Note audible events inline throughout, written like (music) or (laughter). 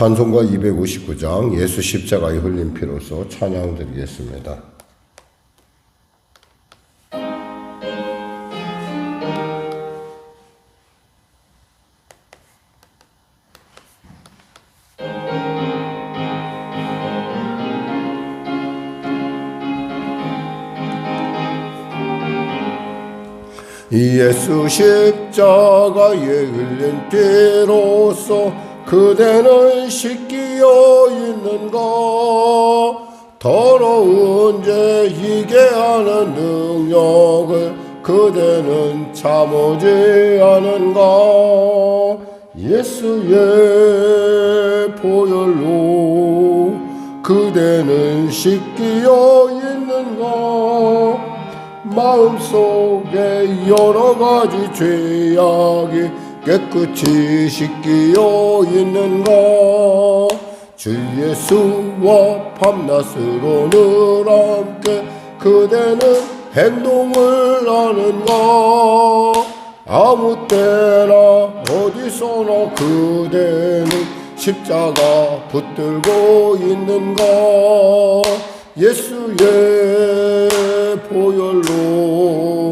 찬송가 259장 예수 십자가의 흘린 피로서 찬양 드리겠습니다. 예수 십자가에 흘린 피로써 그대는 씻기어 있는가 더러운 죄 이게 하는 능력을 그대는 참으지 않은가 예수의 보혈로 그대는 씻기어 있는가 마음속에 여러 가지 죄악이 깨끗이 씻기어 있는가 주 예수와 밤낮으로 늘 함께 그대는 행동을 하는가 아무 때나 어디서나 그대는 십자가 붙들고 있는가 예수의 보혈로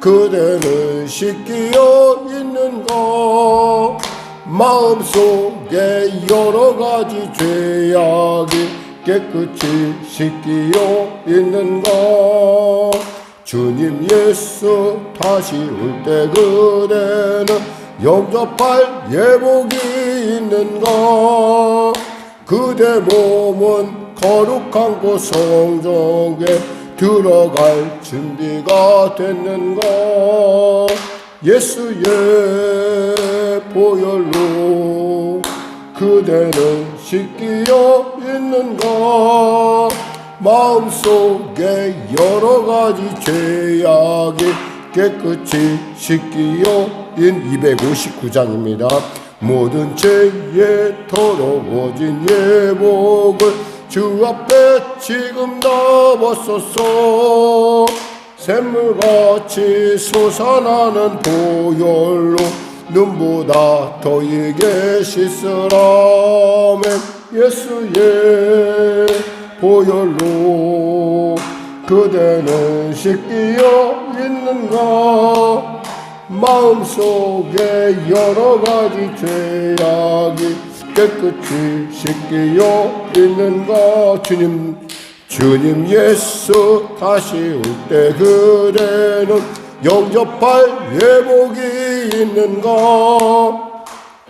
그대는 씻기어 있는가 마음속에 여러 가지 죄악이 깨끗이 씻기어 있는가 주님 예수 다시 올 때 그대는 영접할 예복이 있는가 그대 몸은 거룩한 곳 성정에 들어갈 준비가 됐는가 예수의 보혈로 그대는 씻기어 있는가 마음속에 여러 가지 죄악이 깨끗이 씻기어 인 259장입니다. 모든 죄에 더러워진 예복을 주 앞에 지금 다 벗었어 샘물같이 솟아나는 보혈로 눈보다 더 이게 씻으라면 예수의 보혈로 그대는 씻기어 있는가? 마음속에 여러 가지 죄악이 깨끗이 씻기어 있는가 주님. 주님 예수 다시 올 때 그대는 영접할 예복이 있는가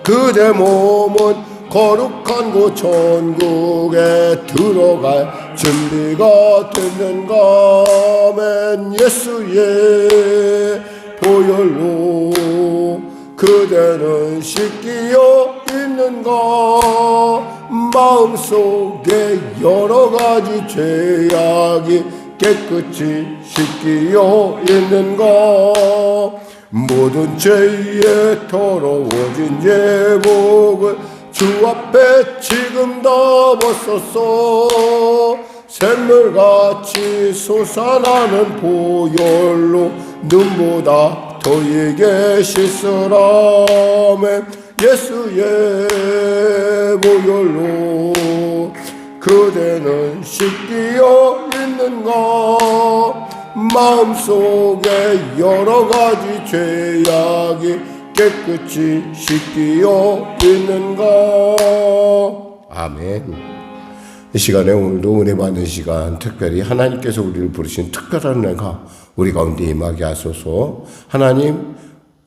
그대 몸은 거룩한 곳 천국에 들어갈 준비가 됐는가 맨 예수의 보혈로 그대는 씻기어 있는가 마음속에 여러 가지 죄악이 깨끗이 씻기어 있는가 모든 죄에 더러워진 예복을 주 앞에 지금 다 벗었어 샘물같이 솟아나는 보혈로 눈보다 더 이게 씻으라면 예수의 보혈로 그대는 씻기어 있는가 마음속에 여러 가지 죄악이 깨끗이 씻기어 있는가 아멘. 이 시간에 오늘도 은혜 받는 시간 특별히 하나님께서 우리를 부르신 특별한 은혜가 우리 가운데 임하게 하소서. 하나님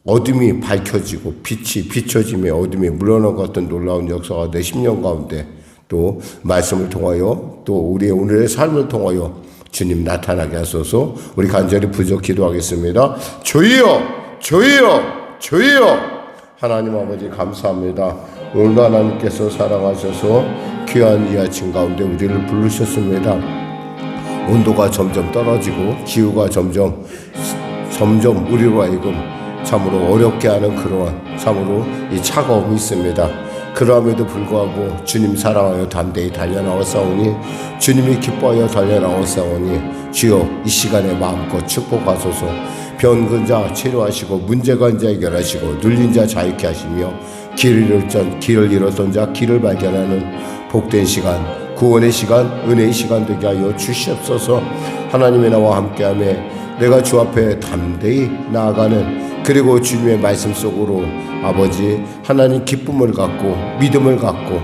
어둠이 밝혀지고 빛이 비춰지며 어둠이 물러난 것 같은 놀라운 역사가 내 10년 가운데 또 말씀을 통하여 또 우리의 오늘의 삶을 통하여 주님 나타나게 하소서 우리 간절히 부족 기도하겠습니다. 주여 주여 주여 하나님 아버지 감사합니다. 오늘도 하나님께서 사랑하셔서 귀한 이 아침 가운데 우리를 부르셨습니다. 온도가 점점 떨어지고 기후가 점점 점점 우리로 하여금 참으로 어렵게 하는 그러한 참으로 이 차가움이 있습니다. 그럼에도 불구하고 주님 사랑하여 담대히 달려나왔사오니 주님이 기뻐하여 달려나왔사오니 주여 이 시간에 마음껏 축복하소서 병근 자 치료하시고 문제가 자 해결하시고 눌린 자 자유케 하시며 길을 잃었던 길을 잃었던 자 길을 발견하는 복된 시간, 구원의 시간, 은혜의 시간 되게 하여 주시옵소서. 하나님의 나와 함께함에 내가 주 앞에 담대히 나아가는 그리고 주님의 말씀 속으로 아버지 하나님 기쁨을 갖고 믿음을 갖고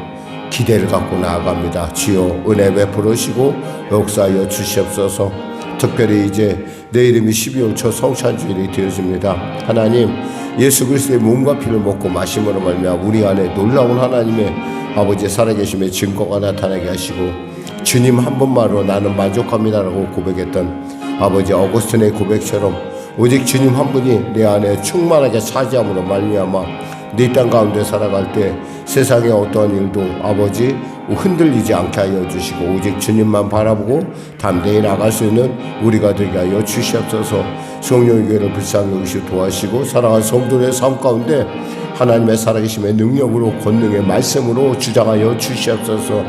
기대를 갖고 나아갑니다. 주여 은혜 베풀으시고 역사하여 주시옵소서. 특별히 이제 내 이름이 12월 초 성찬주일이 되어집니다. 하나님 예수 그리스도의 몸과 피를 먹고 마심으로 말미암아 우리 안에 놀라운 하나님의 아버지의 살아계심의 증거가 나타나게 하시고 주님 한 번만으로 나는 만족합니다라고 고백했던 아버지 어거스틴의 고백처럼 오직 주님 한 분이 내 안에 충만하게 차지함으로 말미암아 네 땅 가운데 살아갈 때 세상의 어떠한 일도 아버지 흔들리지 않게 하여 주시고 오직 주님만 바라보고 담대히 나갈 수 있는 우리가 되게 하여 주시옵소서. 성령의 교회를 불쌍히 여기시 도와시고 사랑하는 성도의 삶 가운데 하나님의 살아계심의 능력으로 권능의 말씀으로 주장하여 주시옵소서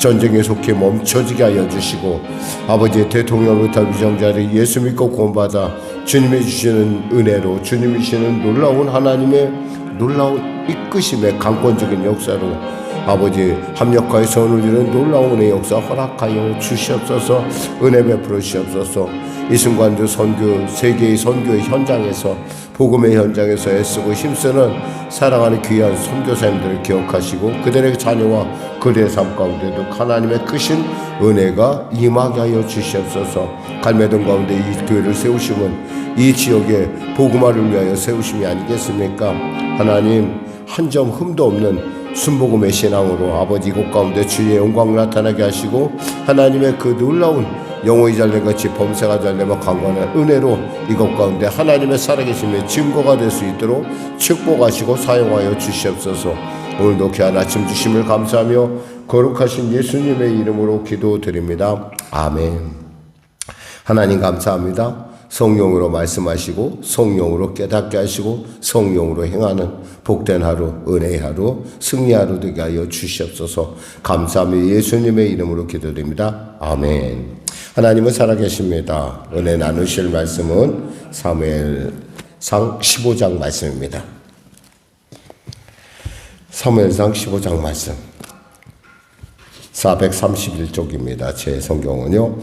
전쟁에 속해 멈춰지게 하여 주시고 아버지 대통령부터 위정자를 예수 믿고 구원받아 주님이 주시는 은혜로 주님이 주시는 놀라운 하나님의 놀라운 이끄심의 강권적인 역사로 아버지 합력하여 선을 이루는 놀라운 은혜 역사 허락하여 주시옵소서 은혜 베풀어 주시옵소서. 이 순간도 선교 세계의 선교의 현장에서 복음의 현장에서 애쓰고 힘쓰는 사랑하는 귀한 선교사님들을 기억하시고 그들의 자녀와 그들의 삶 가운데도 하나님의 크신 은혜가 임하게 하여 주시옵소서. 갈매동 가운데 이 교회를 세우심은 이 지역의 복음화를 위하여 세우심이 아니겠습니까? 하나님 한 점 흠도 없는 순복음의 신앙으로 아버지 이곳 가운데 주의 영광 나타나게 하시고 하나님의 그 놀라운 영혼이 잘된 같이 범사가 잘되며 강건한 은혜로 이것 가운데 하나님의 살아계심의 증거가 될 수 있도록 축복하시고 사용하여 주시옵소서. 오늘도 귀한 아침 주심을 감사하며 거룩하신 예수님의 이름으로 기도드립니다. 아멘. 하나님 감사합니다. 성령으로 말씀하시고 성령으로 깨닫게 하시고 성령으로 행하는 복된 하루 은혜의 하루 승리 하루 되게 하여 주시옵소서. 감사하며 예수님의 이름으로 기도드립니다. 아멘 하나님은 살아계십니다. 은혜 나누실 말씀은 사무엘상 15장 말씀입니다. 사무엘상 15장 말씀. 431쪽입니다. 제 성경은요.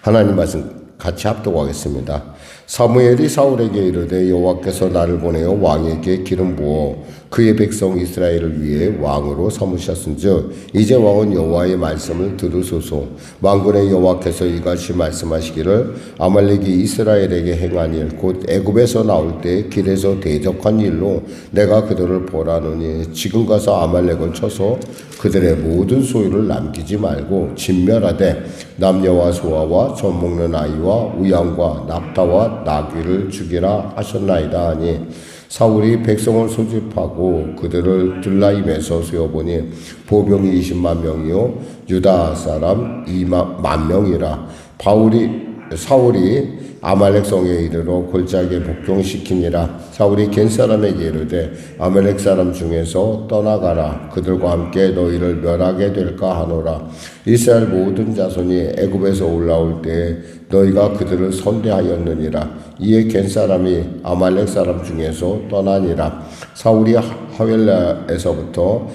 하나님 말씀 같이 합독하겠습니다. 사무엘이 사울에게 이르되 여호와께서 나를 보내어 왕에게 기름 부어 그의 백성 이스라엘을 위해 왕으로 삼으셨은즉 이제 왕은 여호와의 말씀을 들으소서. 만군의 여호와께서 이같이 말씀하시기를 아말렉이 이스라엘에게 행한 일 곧 애굽에서 나올 때 길에서 대적한 일로 내가 그들을 보라노니 지금 가서 아말렉을 쳐서 그들의 모든 소유를 남기지 말고 진멸하되 남녀와 소아와 젖 먹는 아이와 우양과 낙타와 나귀를 죽이라 하셨나이다 하니 사울이 백성을 소집하고 그들을 들라임에서 세워보니 보병이 20만 명이요 유다 사람 2만 명이라. 바울이 사울이 아말렉 성에 이르러 골짜기에 복종시키니라. 사울이 겐 사람에게 이르되 아말렉 사람 중에서 떠나가라. 그들과 함께 너희를 멸하게 될까 하노라. 이스라엘 모든 자손이 애굽에서 올라올 때 너희가 그들을 선대하였느니라. 이에 겐 사람이 아말렉 사람 중에서 떠나니라. 사울이 하웰라에서부터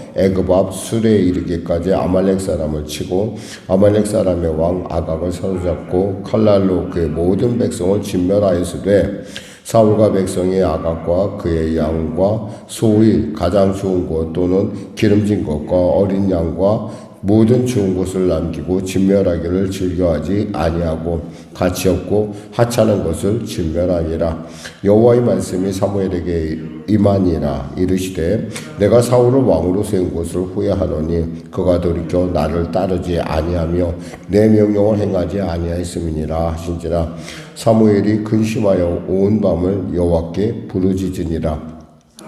앞 술에 이르기까지 아말렉 사람을 치고 아말렉 사람의 왕 아각을 사로잡고 칼날로 그의 모든 백성을 진멸하였으되 사울과 백성이 아각과 그의 양과 소의 가장 좋은 것 또는 기름진 것과 어린 양과 모든 좋은 것을 남기고 진멸하기를 즐겨하지 아니하고 가치 없고 하찮은 것을 진멸하니라. 여호와의 말씀이 사무엘에게 임하니라 이르시되 내가 사울을 왕으로 세운 것을 후회하노니 그가 돌이켜 나를 따르지 아니하며 내 명령을 행하지 아니하였음이니라 하신지라. 사무엘이 근심하여 온 밤을 여호와께 부르짖으니라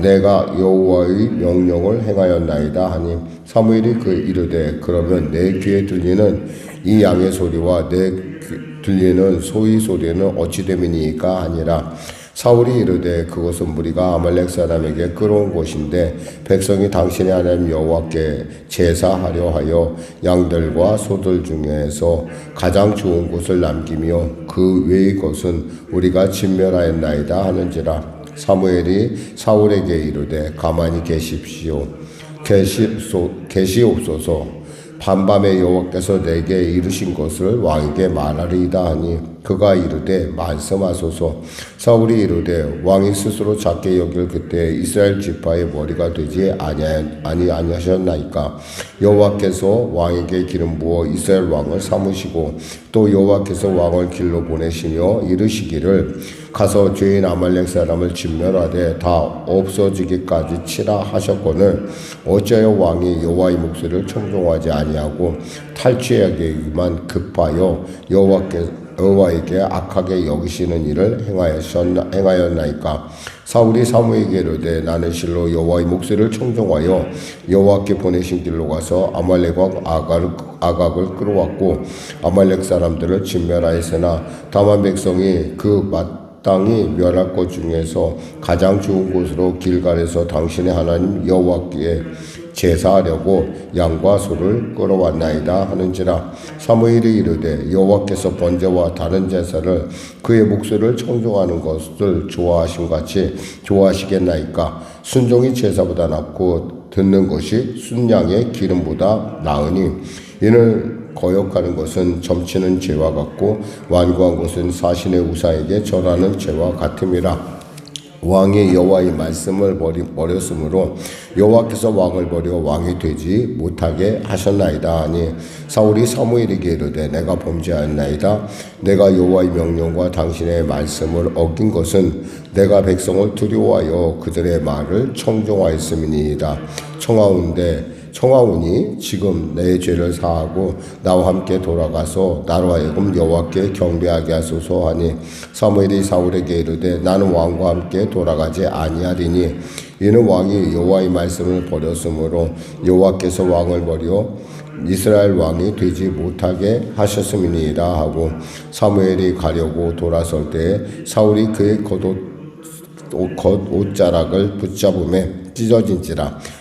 내가 여호와의 명령을 행하였나이다 하니 사무엘이 그 이르되 그러면 내 귀에 들리는 이 양의 소리와 내 귀- 들리는 소의 소리는 어찌 됨이니까 아니라. 사울이 이르되 그것은 무리가 아말렉 사람에게 끌어온 곳인데 백성이 당신의 하나님 여호와께 제사하려 하여 양들과 소들 중에서 가장 좋은 곳을 남기며 그 외의 것은 우리가 진멸하였나이다 하는지라 사무엘이 사울에게 이르되 가만히 계십시오. 계시소, 계시옵소서. 밤밤에 여호와께서 내게 이르신 것을 왕에게 말하리이다 하니 그가 이르되 말씀하소서. 사울이 이르되 왕이 스스로 작게 여길 그때 이스라엘 지파의 머리가 되지 아니하- 아니 아니하셨나이까? 여호와께서 왕에게 기름 부어 이스라엘 왕을 삼으시고 또 여호와께서 왕을 길로 보내시며 이르시기를 가서 죄인 아말렉 사람을 진멸하되 다 없어지기까지 치라 하셨거늘 어찌하여 왕이 여호와의 목소리를 청종하지 아니하고 탈취하기만 급하여 여호와께 여호와에게 악하게 여기시는 일을 행하였나, 행하였나이까? 사울이 사무에게 이르되 나는 실로 여호와의 목소리를 청종하여 여호와께 보내신 길로 가서 아말렉과 아가를, 아각을 끌어왔고 아말렉 사람들을 진멸하였으나 다만 백성이 그 마땅히 멸할 것 중에서 가장 좋은 곳으로 길갈에서 당신의 하나님 여호와께 제사하려고 양과 소를 끌어왔나이다 하는지라 사무엘이 이르되 여호와께서 번제와 다른 제사를 그의 목소리를 청종하는 것을 좋아하신 같이 좋아하시겠나이까? 순종이 제사보다 낫고 듣는 것이 순양의 기름보다 나으니 이는 거역하는 것은 점치는 죄와 같고 완고한 것은 사신의 우사에게 절하는 죄와 같음이라 왕이 여호와의 말씀을 버렸으므로 여호와께서 왕을 버려 왕이 되지 못하게 하셨나이다 하니 사울이 사무엘에게 이르되 내가 범죄하였나이다. 내가 여호와의 명령과 당신의 말씀을 어긴 것은 내가 백성을 두려워하여 그들의 말을 청종하였음이니이다. 청하운데 청하오니 지금 내 죄를 사하고 나와 함께 돌아가서 나로 하여금 여호와께 경배하게 하소서 하니 사무엘이 사울에게 이르되 나는 왕과 함께 돌아가지 아니하리니 이는 왕이 여호와의 말씀을 버렸으므로 여호와께서 왕을 버려 이스라엘 왕이 되지 못하게 하셨음이니이다 하고 사무엘이 가려고 돌아설 때 사울이 그의 겉옷 옷자락을 붙잡음에 찢어진지라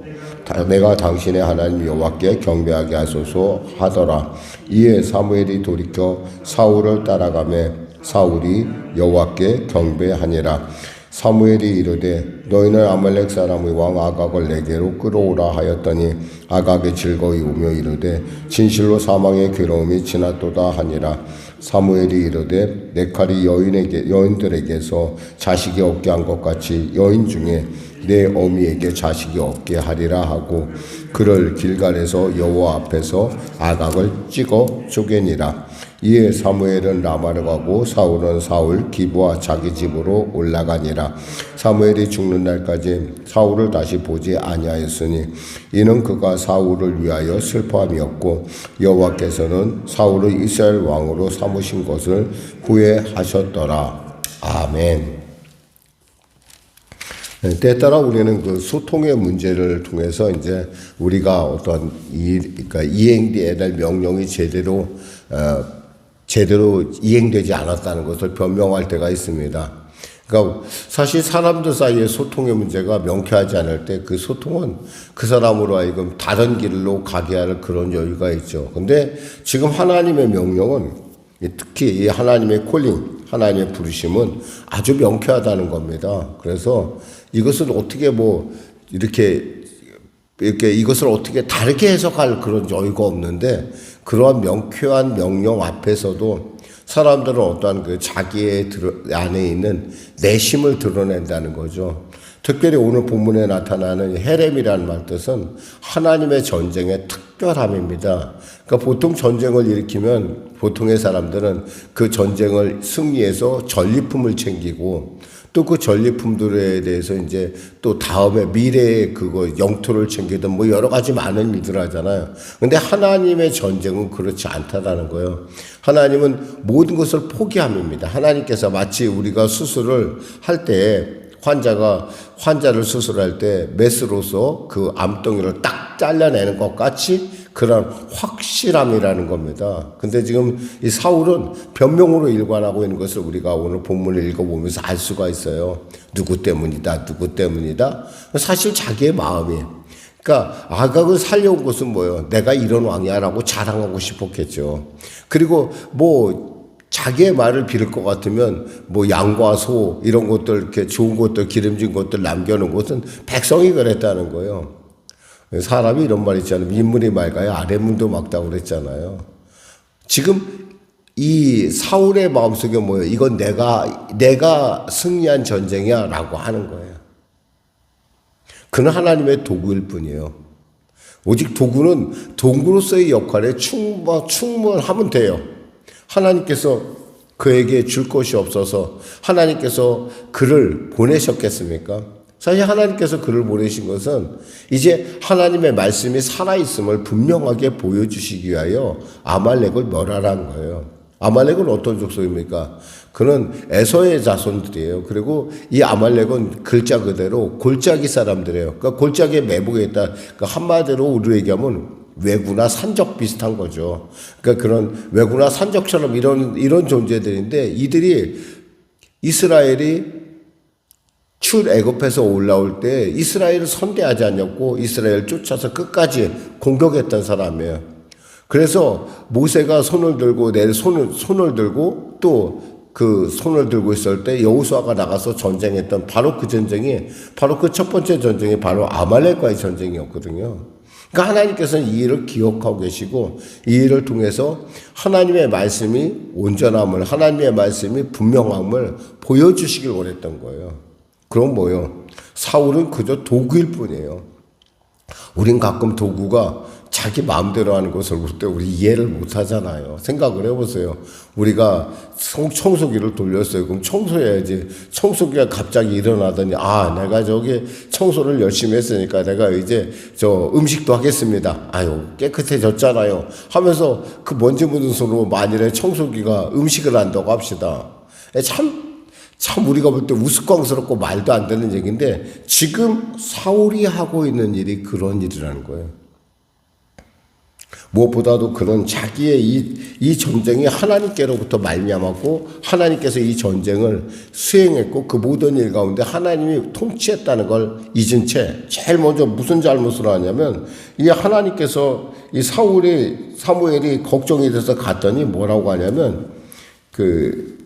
다- 내가 당신의 하나님 여호와께 경배하게 하소서 하더라. 이에 사무엘이 돌이켜 사울을 따라가매 사울이 여호와께 경배하니라. 사무엘이 이르되 너희는 아말렉 사람의 왕 아각을 내게로 끌어오라 하였더니 아각이 즐거이 오며 이르되 진실로 사망의 괴로움이 지났도다 하니라. 사무엘이 이르되 내 칼이 여인에게 여인들에게서 자식이 없게 한 것 같이 여인 중에 내 어미에게 자식이 없게 하리라 하고 그를 길갈에서 여호와 앞에서 아각을 찍어 쪼개니라. 이에 사무엘은 라마를 가고 사울은 사울 기부와 자기 집으로 올라가니라. 사무엘이 죽는 날까지 사울을 다시 보지 아니하였으니 이는 그가 사울을 위하여 슬퍼함이었고 여호와께서는 사울을 이스라엘 왕으로 삼으신 것을 후회하셨더라. 아멘. 네, 때에 따라 우리는 그 소통의 문제를 통해서 이제 우리가 어떤 이, 그러니까 이행돼야 될 명령이 제대로, 어, 제대로 이행되지 않았다는 것을 변명할 때가 있습니다. 그러니까 사실 사람들 사이의 소통의 문제가 명쾌하지 않을 때 그 소통은 그 사람으로 하여금 다른 길로 가게 할 그런 여유가 있죠. 근데 지금 하나님의 명령은 이 특히 이 하나님의 콜링, 하나님의 부르심은 아주 명쾌하다는 겁니다. 그래서 이것은 어떻게 뭐 이렇게 이렇게 이것을 어떻게 다르게 해석할 그런 여유가 없는데 그러한 명쾌한 명령 앞에서도 사람들은 어떠한 그 자기의 안에 있는 내심을 드러낸다는 거죠. 특별히 오늘 본문에 나타나는 헤렘이라는 말 뜻은 하나님의 전쟁의 특별함입니다. 그러니까 보통 전쟁을 일으키면 보통의 사람들은 그 전쟁을 승리해서 전리품을 챙기고 또 그 전리품들에 대해서 이제 또 다음에 미래의 그거 영토를 챙기든 뭐 여러 가지 많은 일들 하잖아요. 근데 하나님의 전쟁은 그렇지 않다라는 거예요. 하나님은 모든 것을 포기함입니다. 하나님께서 마치 우리가 수술을 할 때 환자가 환자를 수술할 때 메스로서 그 암덩이를 딱 잘라내는 것 같이 그런 확실함이라는 겁니다. 근데 지금 이 사울은 변명으로 일관하고 있는 것을 우리가 오늘 본문을 읽어보면서 알 수가 있어요. 누구 때문이다, 누구 때문이다. 사실 자기의 마음이. 그러니까 아각을 살려온 것은 뭐예요? 내가 이런 왕이야라고 자랑하고 싶었겠죠. 그리고 뭐 자기의 말을 빌을 것 같으면 뭐 양과 소 이런 것들 이렇게 좋은 것들 기름진 것들 남겨놓은 것은 백성이 그랬다는 거예요. 사람이 이런 말 있잖아요. 인물이 맑아야 아래문도 막다고 그랬잖아요. 지금 이 사울의 마음속에 뭐예요? 이건 내가 내가 승리한 전쟁이야라고 하는 거예요. 그는 하나님의 도구일 뿐이에요. 오직 도구는 도구로서의 역할에 충분 충분하면 돼요. 하나님께서 그에게 줄 것이 없어서 하나님께서 그를 보내셨겠습니까? 사실 하나님께서 그를 보내신 것은 이제 하나님의 말씀이 살아있음을 분명하게 보여주시기 위하여 아말렉을 멸하라는 거예요. 아말렉은 어떤 족속입니까? 그는 에서의 자손들이에요. 그리고 이 아말렉은 글자 그대로 골짜기 사람들이에요. 그러니까 골짜기에 매복해 있다. 그러니까 한마디로 우리로 얘기하면 외구나 산적 비슷한 거죠. 그러니까 그런 외구나 산적처럼 이런 이런 존재들인데 이들이 이스라엘이 출애굽해서 올라올 때 이스라엘을 선대하지 않았고 이스라엘 쫓아서 끝까지 공격했던 사람이에요. 그래서 모세가 손을 들고 내 손을 손을 들고 또 그 손을 들고 있을 때 여호수아가 나가서 전쟁했던 바로 그 전쟁이 바로 그 첫 번째 전쟁이 바로 아말렉과의 전쟁이었거든요. 그러니까 하나님께서는 이 일을 기억하고 계시고 이 일을 통해서 하나님의 말씀이 온전함을 하나님의 말씀이 분명함을 보여주시길 원했던 거예요. 그럼 뭐요? 사울은 그저 도구일 뿐이에요. 우린 가끔 도구가 자기 마음대로 하는 것을 볼 때 우리 이해를 못 하잖아요. 생각을 해보세요. 우리가 청소기를 돌렸어요. 그럼 청소해야지. 청소기가 갑자기 일어나더니, 아, 내가 저기 청소를 열심히 했으니까 내가 이제 저 음식도 하겠습니다. 아유, 깨끗해졌잖아요. 하면서 그 먼지 묻은 손으로 만일에 청소기가 음식을 한다고 합시다. 참, 참 우리가 볼 때 우스꽝스럽고 말도 안 되는 얘기인데 지금 사울이 하고 있는 일이 그런 일이라는 거예요. 무엇보다도 그런 자기의 이, 이 전쟁이 하나님께로부터 말미암았고 하나님께서 이 전쟁을 수행했고 그 모든 일 가운데 하나님이 통치했다는 걸 잊은 채 제일 먼저 무슨 잘못을 하냐면 이 하나님께서 이 사울이 사무엘이 걱정이 돼서 갔더니 뭐라고 하냐면 그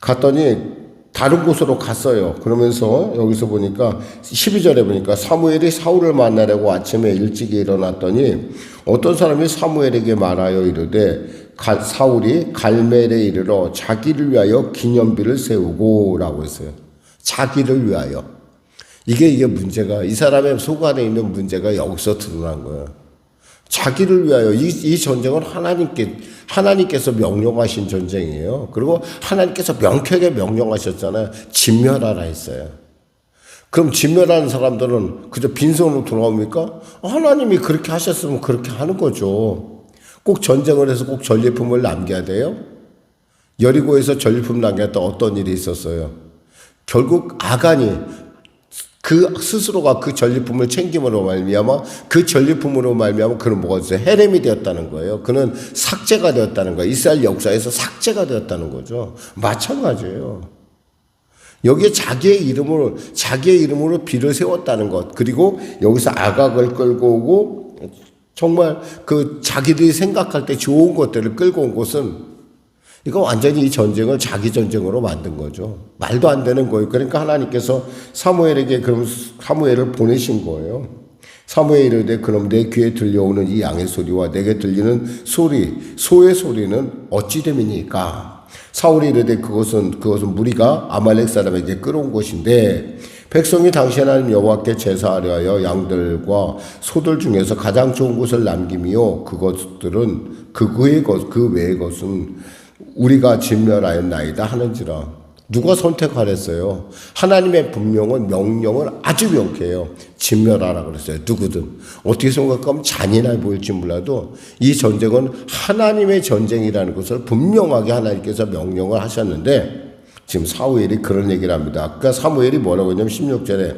갔더니 다른 곳으로 갔어요. 그러면서 여기서 보니까 12절에 보니까 사무엘이 사울을 만나려고 아침에 일찍 일어났더니 어떤 사람이 사무엘에게 말하여 이르되 사울이 갈멜에 이르러 자기를 위하여 기념비를 세우고라고 했어요. 자기를 위하여. 이게 이게 문제가 이 사람의 속 안에 있는 문제가 여기서 드러난 거예요. 자기를 위하여 이, 이 전쟁은 하나님께 하나님께서 명령하신 전쟁이에요. 그리고 하나님께서 명쾌하게 명령하셨잖아요. 진멸하라 했어요. 그럼 진멸하는 사람들은 그저 빈손으로 돌아옵니까? 하나님이 그렇게 하셨으면 그렇게 하는 거죠. 꼭 전쟁을 해서 꼭 전리품을 남겨야 돼요? 여리고에서 전리품 남겼다 어떤 일이 있었어요? 결국 아간이 그 스스로가 그 전리품을 챙김으로 말미암아 그 전리품으로 말미암아 그는 뭐가 됐어요? 헤렘이 되었다는 거예요. 그는 삭제가 되었다는 거예요. 이스라엘 역사에서 삭제가 되었다는 거죠. 마찬가지예요. 여기에 자기의 이름으로 자기의 이름으로 비를 세웠다는 것 그리고 여기서 아각을 끌고 오고 정말 그 자기들이 생각할 때 좋은 것들을 끌고 온 곳은 이거 완전히 이 전쟁을 자기 전쟁으로 만든 거죠. 말도 안 되는 거예요. 그러니까 하나님께서 사무엘에게 그럼 사무엘을 보내신 거예요. 사무엘이 이르되 그럼 내 귀에 들려오는 이 양의 소리와 내게 들리는 소리 소의 소리는 어찌 됨이니까 사울이 이르되 그것은 그것은 무리가 아말렉 사람에게 끌어온 것인데 백성이 당시 하나님 여호와께 제사하려 하여 양들과 소들 중에서 가장 좋은 것을 남김이요 그것들은 그의 것 그 외의 것은 우리가 진멸하였나이다 하는지라 누가 선택하랬어요? 하나님의 분명은 명령을 아주 명쾌해요. 진멸하라 그랬어요. 누구든. 어떻게 생각하면 잔인해 보일지 몰라도 이 전쟁은 하나님의 전쟁이라는 것을 분명하게 하나님께서 명령을 하셨는데 지금 사무엘이 그런 얘기를 합니다. 아까 사무엘이 뭐라고 했냐면 16절에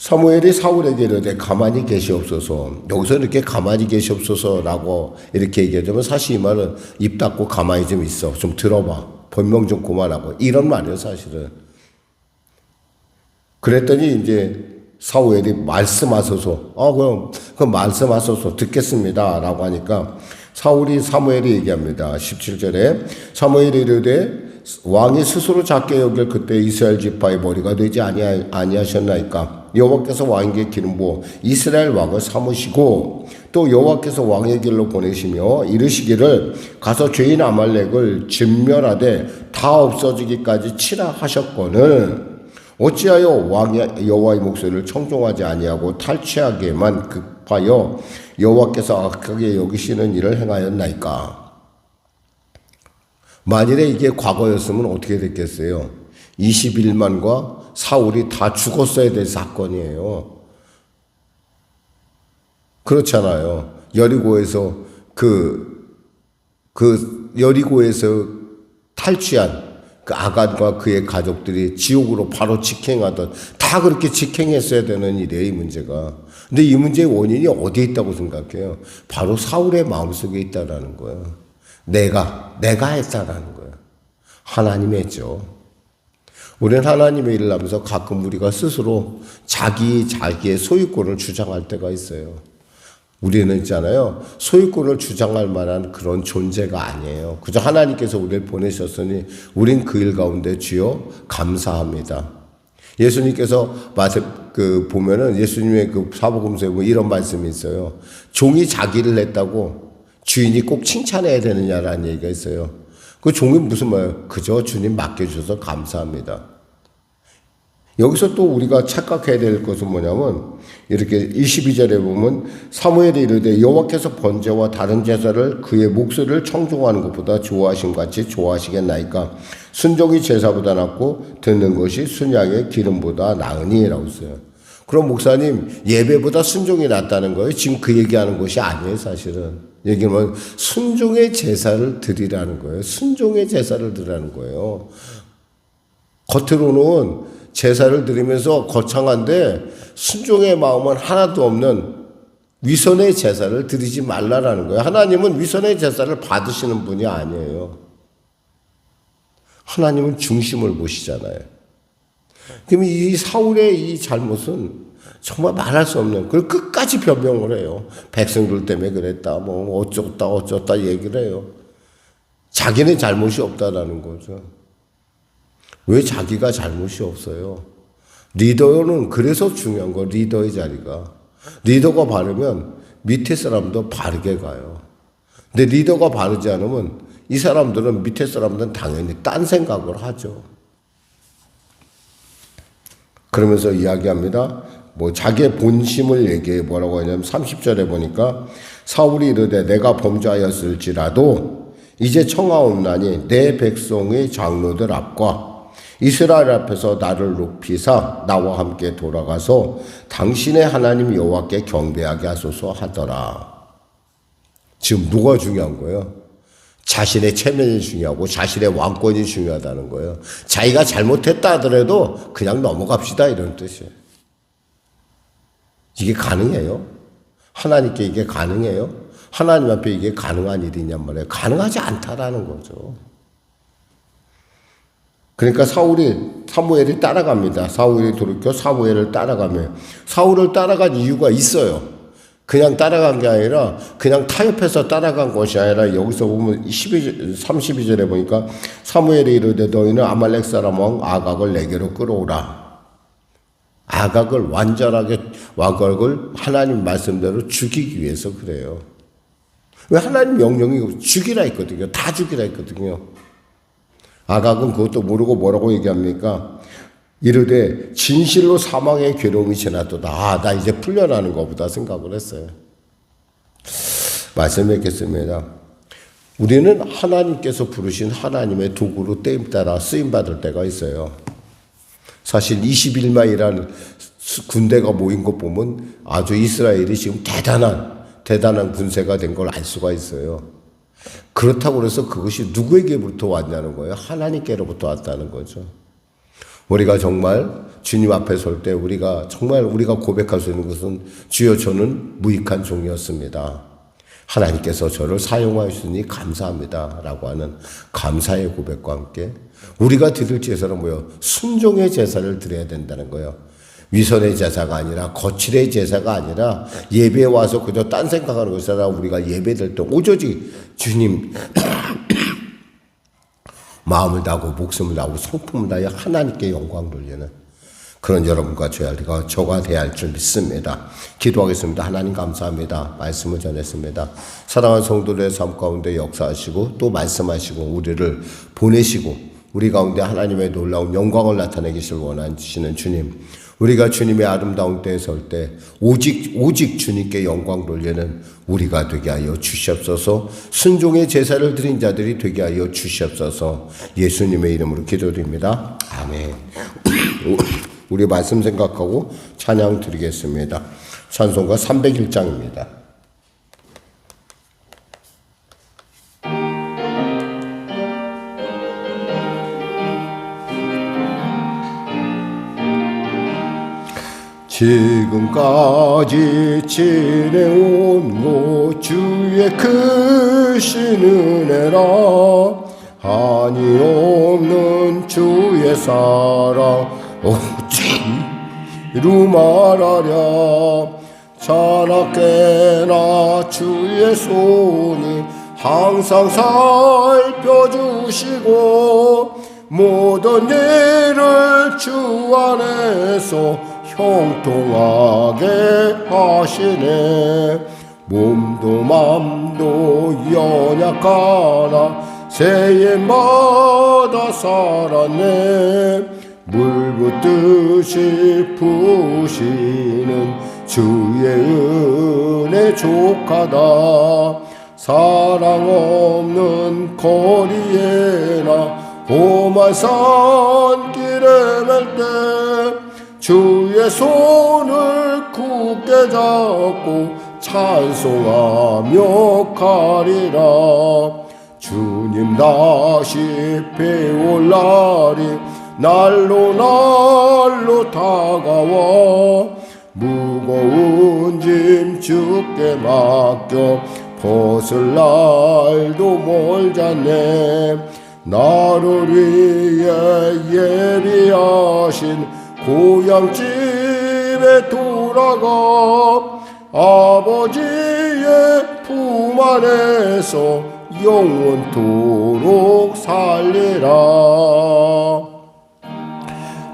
사무엘이 사울에게 이르되 가만히 계시옵소서. 여기서 이렇게 가만히 계시옵소서라고 이렇게 얘기하자면 사실 이 말은 입 닫고 가만히 좀 있어. 좀 들어봐. 본명 좀 그만하고. 이런 말이에요, 사실은. 그랬더니 이제 사무엘이 말씀하소서. 아, 그럼, 그럼 말씀하소서. 듣겠습니다. 라고 하니까 사울이 사무엘이 얘기합니다. 17절에 사무엘이 이르되 왕이 스스로 작게 여길 그때 이스라엘 지파의 머리가 되지 아니하, 아니하셨나이까 여호와께서 왕에게 기름 부어 이스라엘 왕을 삼으시고 또 여호와께서 왕의 길로 보내시며 이르시기를 가서 죄인 아말렉을 진멸하되 다 없어지기까지 치라 하셨거늘 어찌하여 왕의 여호와의 목소리를 청종하지 아니하고 탈취하게만 급하여 여호와께서 악하게 여기시는 일을 행하였나이까 만일에 이게 과거였으면 어떻게 됐겠어요? 21만과 사울이 다 죽었어야 될 사건이에요. 그렇잖아요. 여리고에서 그, 그 여리고에서 탈취한 그 아간과 그의 가족들이 지옥으로 바로 직행하던 다 그렇게 직행했어야 되는 일이에요, 이 문제가. 근데 이 문제의 원인이 어디에 있다고 생각해요? 바로 사울의 마음속에 있다라는 거예요. 내가, 내가 했다라는 거예요. 하나님이 했죠. 우리는 하나님의 일을 하면서 가끔 우리가 스스로 자기, 자기의 소유권을 주장할 때가 있어요. 우리는 있잖아요. 소유권을 주장할 만한 그런 존재가 아니에요. 그저 하나님께서 우리를 보내셨으니 우린 그 일 가운데 주여 감사합니다. 예수님께서 마세 그 보면은 예수님의 그 사복음서에 보면 이런 말씀이 있어요. 종이 자기를 냈다고 주인이 꼭 칭찬해야 되느냐라는 얘기가 있어요. 그 종이 무슨 말이에요? 그저 주님 맡겨주셔서 감사합니다. 여기서 또 우리가 착각해야 될 것은 뭐냐면 이렇게 22절에 보면 사무엘이 이르되 여호와께서 번제와 다른 제사를 그의 목소리를 청종하는 것보다 좋아하심 같이 좋아하시겠나이까 순종이 제사보다 낫고 듣는 것이 순양의 기름보다 나으니라고 써요. 그럼 목사님 예배보다 순종이 낫다는 거예요. 지금 그 얘기하는 것이 아니에요, 사실은. 얘기하면 순종의 제사를 드리라는 거예요. 순종의 제사를 드리라는 거예요. 겉으로는 제사를 드리면서 거창한데 순종의 마음은 하나도 없는 위선의 제사를 드리지 말라라는 거예요. 하나님은 위선의 제사를 받으시는 분이 아니에요. 하나님은 중심을 보시잖아요. 그럼 이 사울의 이 잘못은 정말 말할 수 없는, 그걸 끝까지 변명을 해요. 백성들 때문에 그랬다, 뭐, 어쩌다, 어쩌다 얘기를 해요. 자기는 잘못이 없다라는 거죠. 왜 자기가 잘못이 없어요? 리더는 그래서 중요한 거, 리더의 자리가. 리더가 바르면 밑에 사람도 바르게 가요. 근데 리더가 바르지 않으면 이 사람들은 밑에 사람들은 당연히 딴 생각을 하죠. 그러면서 이야기합니다. 뭐 자기의 본심을 얘기해 뭐라고 하냐면 30절에 보니까 사울이 이르되 내가 범죄하였을지라도 이제 청하옵나니 내 백성의 장로들 앞과 이스라엘 앞에서 나를 높이사 나와 함께 돌아가서 당신의 하나님 여호와께 경배하게 하소서 하더라. 지금 뭐가 중요한 거예요? 자신의 체면이 중요하고 자신의 왕권이 중요하다는 거예요. 자기가 잘못했다 하더라도 그냥 넘어갑시다 이런 뜻이에요. 이게 가능해요? 하나님께 이게 가능해요? 하나님 앞에 이게 가능한 일이냔 말이에요. 가능하지 않다라는 거죠. 그러니까 사울이 사무엘이 따라갑니다. 사울이 돌이켜 사무엘을 따라가며 사울을 따라간 이유가 있어요. 그냥 따라간 게 아니라 그냥 타협해서 따라간 것이 아니라 여기서 보면 12, 32절에 보니까 사무엘이 이르되 너희는 아말렉 사람 왕 아각을 내게로 끌어오라. 아각을 완전하게 왕각을 하나님 말씀대로 죽이기 위해서 그래요. 왜 하나님 명령이 죽이라 했거든요. 다 죽이라 했거든요. 아각은 그것도 모르고 뭐라고 얘기합니까? 이르되 진실로 사망의 괴로움이 지났도다. 아, 나 이제 풀려나는 것보다 생각을 했어요. 말씀드리겠습니다. 우리는 하나님께서 부르신 하나님의 도구로 때임 따라 쓰임 받을 때가 있어요. 사실 21만이라는 군대가 모인 것 보면 아주 이스라엘이 지금 대단한 대단한 군세가 된 걸 알 수가 있어요. 그렇다고 해서 그것이 누구에게부터 왔냐는 거예요. 하나님께로부터 왔다는 거죠. 우리가 정말 주님 앞에 설 때 우리가 정말 우리가 고백할 수 있는 것은 주여 저는 무익한 종이었습니다. 하나님께서 저를 사용하시니 감사합니다. 라고 하는 감사의 고백과 함께 우리가 드릴 제사는 뭐요? 순종의 제사를 드려야 된다는 거예요. 위선의 제사가 아니라 거칠의 제사가 아니라 예배에 와서 그저 딴 생각하는 것이 아니라 우리가 예배될 때 오조지 주님 (coughs) 마음을 다하고 목숨을 다하고 성품을 다해 하나님께 영광 돌리는 그런 여러분과 저희가 저가 돼야 할 줄 믿습니다. 기도하겠습니다. 하나님 감사합니다. 말씀을 전했습니다. 사랑하는 성도들의 삶 가운데 역사하시고 또 말씀하시고 우리를 보내시고 우리 가운데 하나님의 놀라운 영광을 나타내 계실 원하시는 주님. 우리가 주님의 아름다운 때에 설 때 오직 오직 주님께 영광 돌리는 우리가 되게 하여 주시옵소서. 순종의 제사를 드린 자들이 되게 하여 주시옵소서. 예수님의 이름으로 기도드립니다. 아멘. 우리 말씀 생각하고 찬양 드리겠습니다. 찬송가 301장입니다. 지금까지 지내온 것 주의 크신 은혜라. 한이 없는 주의 사랑. 어찌로 말하랴. 자나깨나 주의 손이 항상 살펴주시고 모든 일을 주 안에서 형통하게 하시네. 몸도 맘도 연약하나 새해마다 살았네. 물 붓듯이 부시는 주의 은혜 족하다. 사랑 없는 거리에나 험한 산길에 맬때 주의 손을 굳게 잡고 찬송하며 가리라. 주님 다시 배울 날이 날로 날로 다가와. 무거운 짐 주께 맡겨 벗을 날도 멀잖네. 나를 위해 예비하신 고향집에 돌아가 아버지의 품 안에서 영원토록 살리라